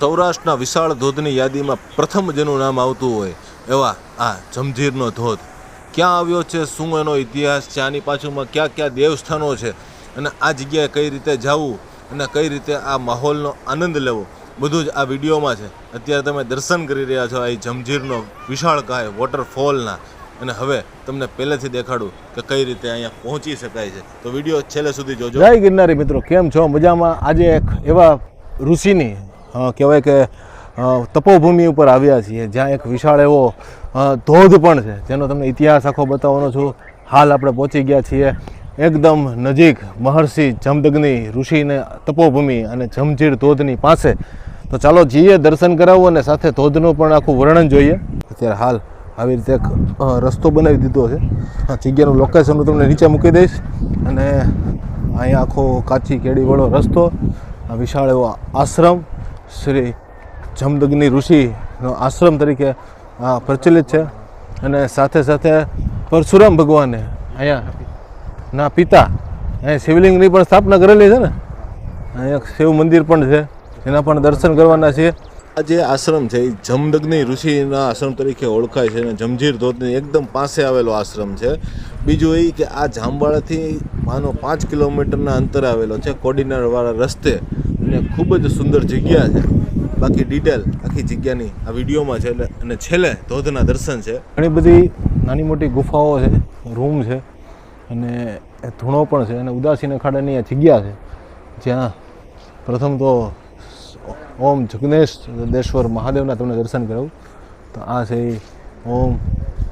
સૌરાષ્ટ્રના વિશાળ ધોધની યાદીમાં પ્રથમ જેનું નામ આવતું હોય એવા આ જમજીરનો ધોધ. ક્યાં આવ્યો છે, શું એનો ઇતિહાસ છે, આની પાછળમાં ક્યાં ક્યાં દેવસ્થાનો છે અને આ જગ્યાએ કઈ રીતે જવું અને કઈ રીતે આ માહોલનો આનંદ લેવો, બધું જ આ વિડીયોમાં છે. અત્યારે તમે દર્શન કરી રહ્યા છો આ જમજીરનો વિશાળ કાય વોટરફોલના અને હવે તમને પહેલેથી દેખાડું કે કઈ રીતે અહીંયા પહોંચી શકાય છે. તો વીડિયો છેલ્લે સુધી જોજો. જય ગિરનારી મિત્રો, કેમ છો? મજામાં? આજે એક એવા ઋષિની કહેવાય કે તપોભૂમિ ઉપર આવ્યા છીએ, જ્યાં એક વિશાળ એવો ધોધ પણ છે, જેનો તમને ઇતિહાસ આખો બતાવવાનો છું. હાલ આપણે પહોંચી ગયા છીએ એકદમ નજીક મહર્ષિ જમદગ્નિ ઋષિને તપોભૂમિ અને જમજીર ધોધની પાસે. તો ચાલો જઈએ, દર્શન કરાવવું અને સાથે ધોધનું પણ આખું વર્ણન જોઈએ. અત્યારે હાલ આવી રીતે એક રસ્તો બનાવી દીધો છે. આ જગ્યાનું લોકેશન હું તમને નીચે મૂકી દઈશ અને અહીંયા આખો કાચી કેળીવાળો રસ્તો વિશાળ એવો આશ્રમ શ્રી જમદગ્નિ ઋષિનો આશ્રમ તરીકે પ્રચલિત છે. અને સાથે સાથે પરશુરામ ભગવાને અહીંયા ના પિતા, અહીંયા શિવલિંગની પણ સ્થાપના કરેલી છે ને? અહીંયા શિવ મંદિર પણ છે. એના પણ દર્શન કરવાના છીએ. આ જે આશ્રમ છે, એ જમદગ્નિ ઋષિના આશ્રમ તરીકે ઓળખાય છે અને જમજીર ધોધની એકદમ પાસે આવેલો આશ્રમ છે. બીજું એ કે આ જામવાડાથી માનો પાંચ કિલોમીટરના અંતરે આવેલો છે, કોડીનારવાળા રસ્તે. અને ખૂબ જ સુંદર જગ્યા છે. બાકી ડિટેલ આખી જગ્યાની આ વિડીયોમાં છે એટલે અને છેલ્લે ધોધના દર્શન છે. ઘણી બધી નાની મોટી ગુફાઓ છે રૂમ છે, અને એ ધૂણો પણ છે, અને ઉદાસીન અખાડાની આ જગ્યા છે, જ્યાં પ્રથમ તો ઓમ જગ્નેશ દેશ્વર મહાદેવના તમને દર્શન કરાવું. તો આ છે ઓમ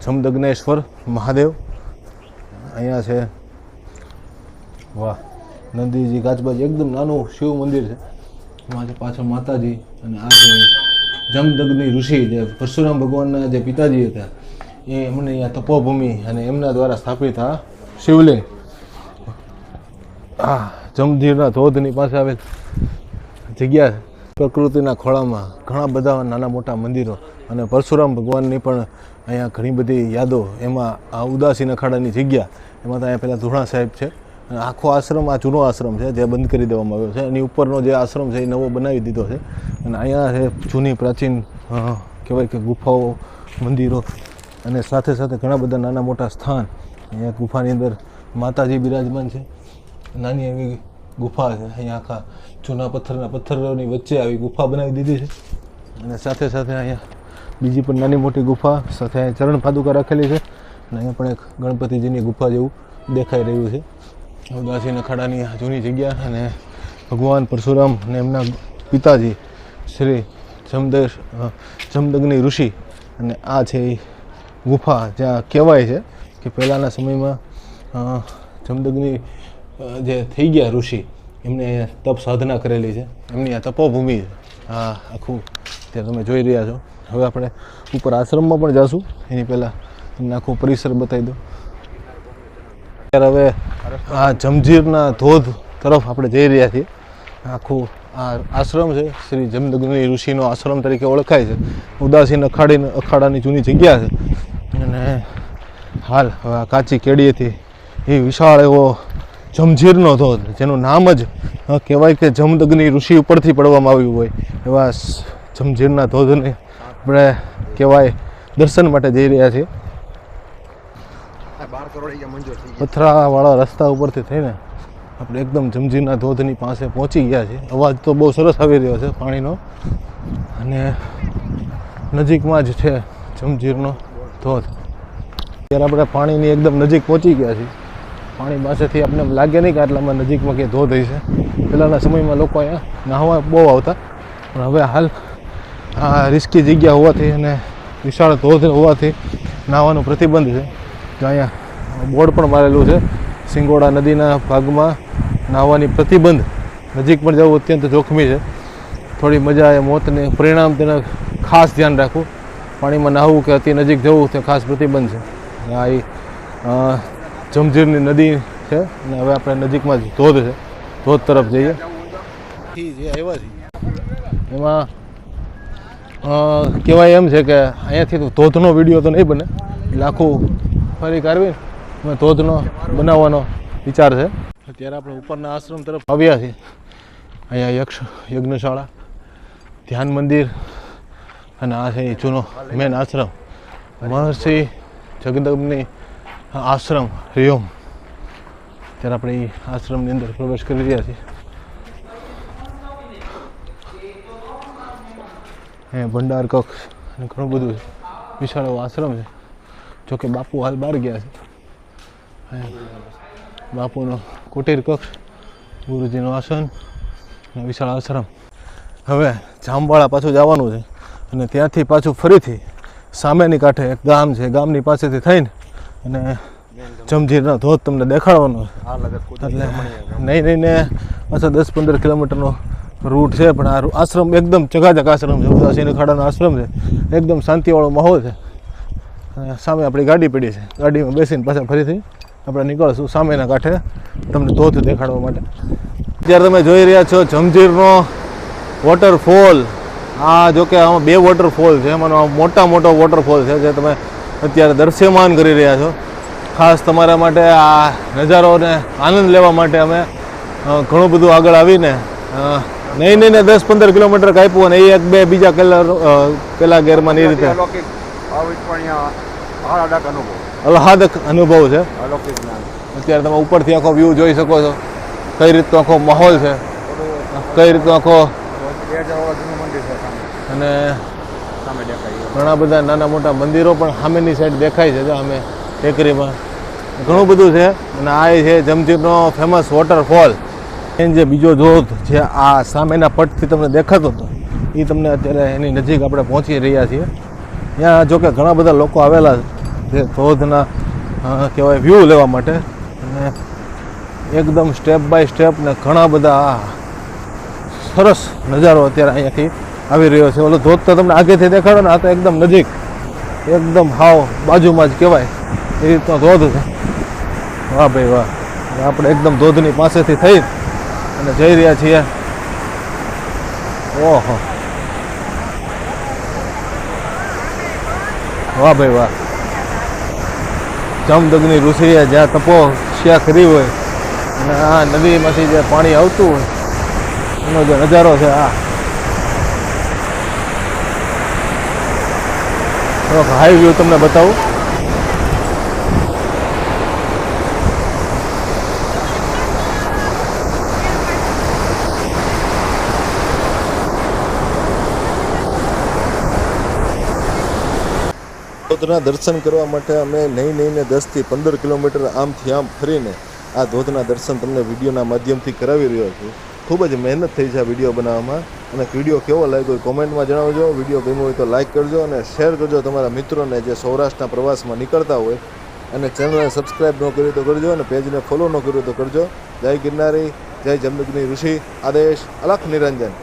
જમદગ્નેશ્વર મહાદેવ. અહીંયા છે વાહ. નંદીજી કાચબાજી એકદમ નાનું શિવ મંદિર છે. એમાં છે પાછળ માતાજી અને આ છે જમદગ્નિ ઋષિ જે પરશુરામ ભગવાનના જે પિતાજી હતા, એ એમને અહીંયા તપોભૂમિ અને એમના દ્વારા સ્થાપિત આ શિવલિંગ. આ જમધીરના ધોધની પાસે આવેલ જગ્યા પ્રકૃતિના ખોળામાં ઘણા બધા નાના મોટા મંદિરો અને પરશુરામ ભગવાનની પણ અહીંયા ઘણી બધી યાદો. એમાં આ ઉદાસીન અખાડાની જગ્યા, એમાં તો અહીંયા પહેલાં ધૂણા સાહેબ છે. આખો આશ્રમ, આ જૂનો આશ્રમ છે, જે બંધ કરી દેવામાં આવ્યો છે. એની ઉપરનો જે આશ્રમ છે, એ નવો બનાવી દીધો છે. અને અહીંયા છે જૂની પ્રાચીન કહેવાય કે ગુફાઓ, મંદિરો અને સાથે સાથે ઘણા બધા નાના મોટા સ્થાન. અહીંયા ગુફાની અંદર માતાજી બિરાજમાન છે. નાની એવી ગુફા છે. અહીંયા આખા જૂના પથ્થરના, પથ્થરોની વચ્ચે આવી ગુફા બનાવી દીધી છે. અને સાથે સાથે અહીંયા બીજી પણ નાની મોટી ગુફા સાથે અહીંયા ચરણ પાદુકા રાખેલી છે. અને અહીંયા પણ એક ગણપતિજીની ગુફા જેવું દેખાઈ રહ્યું છે. ઉદાસી નખાડાની જૂની જગ્યા અને ભગવાન પરશુરામ અને એમના પિતાજી શ્રી જમદેશ જમદગ્નિ ઋષિ અને આ છે એ ગુફા, જ્યાં કહેવાય છે કે પહેલાંના સમયમાં જમદગ્નિ જે થઈ ગયા ઋષિ, એમને તપ સાધના કરેલી છે. એમની આ તપોભૂમિ આ આખું ત્યાં તમે જોઈ રહ્યા છો. હવે આપણે ઉપર આશ્રમમાં પણ જાશું. એની પહેલાં તમને આખું પરિસર બતાવી દઉં. ત્યારે હવે આ જમજીરના ધોધ તરફ આપણે જઈ રહ્યા છીએ. આખું આ આશ્રમ છે. શ્રી જમદગ્નિ ઋષિનો આશ્રમ તરીકે ઓળખાય છે. ઉદાસીન અખાડી અખાડાની જૂની જગ્યા છે. અને હાલ હવે આ કાચી કેડીએથી એ વિશાળ એવો જમજીરનો ધોધ, જેનું નામ જ કહેવાય કે જમદગ્નિ ઋષિ ઉપરથી પડવામાં આવ્યું હોય, એવા જમજીરના ધોધને આપણે કહેવાય દર્શન માટે જઈ રહ્યા છીએ. પથરાવાળા રસ્તા ઉપરથી થઈને આપણે એકદમ જમજીરના ધોધની પાસે પહોંચી ગયા છે. અવાજ તો બહુ સરસ આવી રહ્યો છે પાણીનો. અને નજીકમાં જ છે જમજીરનો ધોધ. ત્યારે આપણે પાણીની એકદમ નજીક પહોંચી ગયા છીએ. પાણી પાસેથી આપણે લાગે નહીં કે આટલામાં નજીકમાં કે ધોધ હશે. પહેલાંના સમયમાં લોકો અહીંયા નાહવા બહુ આવતા. પણ હવે હાલ આ રિસ્કી જગ્યા હોવાથી અને વિશાળ ધોધ હોવાથી નાહવાનો પ્રતિબંધ છે. તો અહીંયા બોર્ડ પણ મારેલું છે. સિંગોડા નદીના ભાગમાં નાહવાની પ્રતિબંધ નજીક પણ જવું અત્યંત જોખમી છે. થોડી મજા એ મોતને પરિણામ તેના ખાસ ધ્યાન રાખવું. પાણીમાં નાહવું કે અતિ નજીક જવું તે ખાસ પ્રતિબંધ છે. આ જમજીરની નદી છે અને હવે આપણે નજીકમાં જ ધોધ છે. ધોધ તરફ જઈએ. જે એમાં કહેવાય એમ છે કે અહીંયાથી ધોધનો વીડિયો તો નહીં બને. આખું ફરી કાઢવી ધોધનો બનાવવાનો વિચાર છે. અત્યારે આપણે ઉપરના આશ્રમ તરફ આવ્યા છીએ. અહીંયા યક્ષ, યજ્ઞશાળા, ધ્યાન મંદિર અને આ છે જૂનો મેન આશ્રમ. મહર્ષિ જગદંબની આશ્રમ, રિયોમ. ત્યારે આપણે એ આશ્રમની અંદર પ્રવેશ કરી રહ્યા છીએ. ભંડાર, કક્ષ અને ઘણું બધું વિશાળ આશ્રમ છે. જોકે બાપુ હાલ બહાર ગયા છે. બાપુનો કુટીર કક્ષ ગુરુજીનું આસન અને વિશાળ આશ્રમ. હવે જામવાળા પાછું જવાનું છે અને ત્યાંથી પાછું ફરીથી સામેની કાંઠે એક ગામ છે. ગામની પાસેથી થઈને અને જમજીરનો ધોધ તમને દેખાડવાનો એટલે નહીં નહીં ને પાછા દસ પંદર કિલોમીટરનો રૂટ છે. પણ આ આશ્રમ એકદમ ચકાચક આશ્રમ છે. ઉદાસીની ખાડાનો આશ્રમ છે. એકદમ શાંતિવાળો માહોલ છે. અને સામે આપણી ગાડી પડી છે. ગાડીમાં બેસીને પાછા ફરીથી આપણે નીકળશું સામેના કાંઠે તમને ધોધ દેખાડવા માટે. અત્યારે તમે જોઈ રહ્યા છો જમજીરનો વોટરફોલ આ જો કે આમાં બે વોટરફોલ છે એમાંનો મોટા મોટો વોટરફોલ છે જે તમે અત્યારે દૃશ્યમાન કરી રહ્યા છો. ખાસ તમારા માટે આ નજારોને આનંદ લેવા માટે અમે ઘણું બધું આગળ આવીને નહીં નહીં ને દસ પંદર કિલોમીટર કાપ્યું અને એ એક બે બીજા કલર પેલા ગેરમાં એ રીતે. આહલાદક અનુભવ છે. અત્યારે તમે ઉપરથી આખો વ્યૂ જોઈ શકો છો. કઈ રીતનો આખો માહોલ છે. કઈ રીતનો આખો છે અને. ઘણા બધા નાના મોટા મંદિરો પણ સામેની સાઈડ દેખાય છે અમે ટેકરીમાં. ઘણું બધું છે. અને આ છે જમજીરનો ફેમસ વોટરફોલ એન જે બીજો ધોધ જે આ સામેના પટથી તમને દેખાતો હતો એ તમને અત્યારે એની નજીક આપણે પહોંચી રહ્યા છીએ. ત્યાં જો કે ઘણા બધા લોકો આવેલા છે જે ધોધના કહેવાય વ્યૂ લેવા માટે. અને એકદમ સ્ટેપ બાય સ્ટેપ ને ઘણા બધા સરસ નજારો અત્યારે અહીંયાથી આવી રહ્યો છે. ઓલો ધોધ તો તમને આગેથી દેખાડો ને, આ તો એકદમ નજીક. એકદમ હાવ બાજુમાં જ કહેવાય. એ રીતનો ધોધ છે. વાહ ભાઈ વાહ. આપણે એકદમ ધોધની પાસેથી થઈ અને જઈ રહ્યા છીએ. ઓહો. વાહ ભાઈ વાહ. જમદગ્નિ ઋષિએ જ્યાં તપો શિયા કરી હોય, અને આ નદીમાંથી જે પાણી આવતું હોય, એનો જે નજારો છે આ. થોડોક હાઈ વ્યૂ તમને બતાવું. ધોધના દર્શન કરવા માટે અમે નહીં નહીંને દસથી પંદર કિલોમીટર આમથી આમ ફરીને આ ધોધના દર્શન તમને વિડીયોના માધ્યમથી કરાવી રહ્યો છું. ખૂબ જ મહેનત થઈ છે આ વીડિયો બનાવવામાં અને વીડિયો કેવો લાગ્યો કોમેન્ટમાં જણાવજો. વીડિયો ગમ્યો હોય તો લાઇક કરજો અને શેર કરજો તમારા મિત્રોને જે સૌરાષ્ટ્રના પ્રવાસમાં નીકળતા હોય. અને ચેનલને સબસ્ક્રાઈબ ન કર્યું તો કરજો અને પેજને ફોલો ન કર્યું તો કરજો. જય ગિરનારી, જય જમદગ્નિ ઋષિ, આદેશ, અલખ નિરંજન.